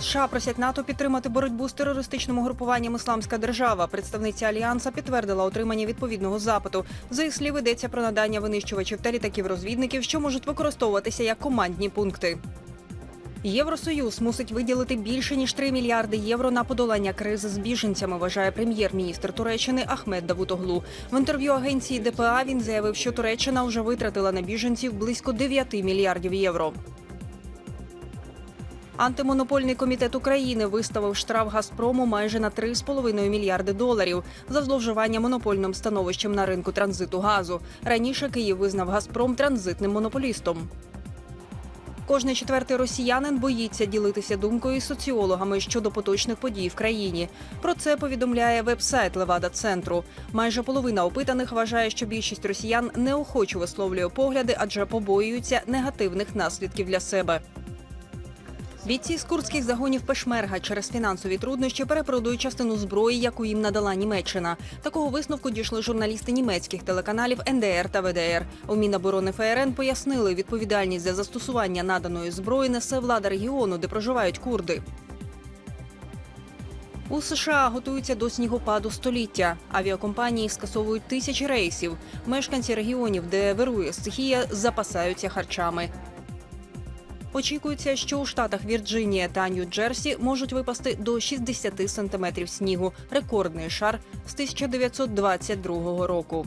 США просять НАТО підтримати боротьбу з терористичним угрупуванням Ісламська держава. Представниця альянса підтвердила отримання відповідного запиту. За їх слів йдеться про надання винищувачів та літаків-розвідників, що можуть використовуватися як командні пункти. Євросоюз мусить виділити більше ніж 3 мільярди євро на подолання кризи з біженцями. Вважає прем'єр-міністр Туреччини Ахмед Давутоглу. В інтерв'ю агенції ДПА він заявив, що Туреччина вже витратила на біженців близько 9 мільярдів євро. Антимонопольний комітет України виставив штраф Газпрому майже на 3,5 мільярди доларів за зловживання монопольним становищем на ринку транзиту газу. Раніше Київ визнав Газпром транзитним монополістом. Кожний четвертий росіянин боїться ділитися думкою із соціологами щодо поточних подій в країні. Про це повідомляє веб-сайт Левада центру. Майже половина опитаних вважає, що більшість росіян неохоче висловлює погляди, адже побоюються негативних наслідків для себе. Бійці з курдських загонів Пешмерга через фінансові труднощі перепродують частину зброї, яку їм надала Німеччина. Такого висновку дійшли журналісти німецьких телеканалів НДР та ВДР. У Міноборони ФРН пояснили, відповідальність за застосування наданої зброї несе влада регіону, де проживають курди. У США готуються до снігопаду століття. Авіакомпанії скасовують тисячі рейсів. Мешканці регіонів, де вирує стихія, запасаються харчами. Очікується, що у штатах Вірджинія та Нью-Джерсі можуть випасти до 60 сантиметрів снігу. Рекордний шар з 1922 року.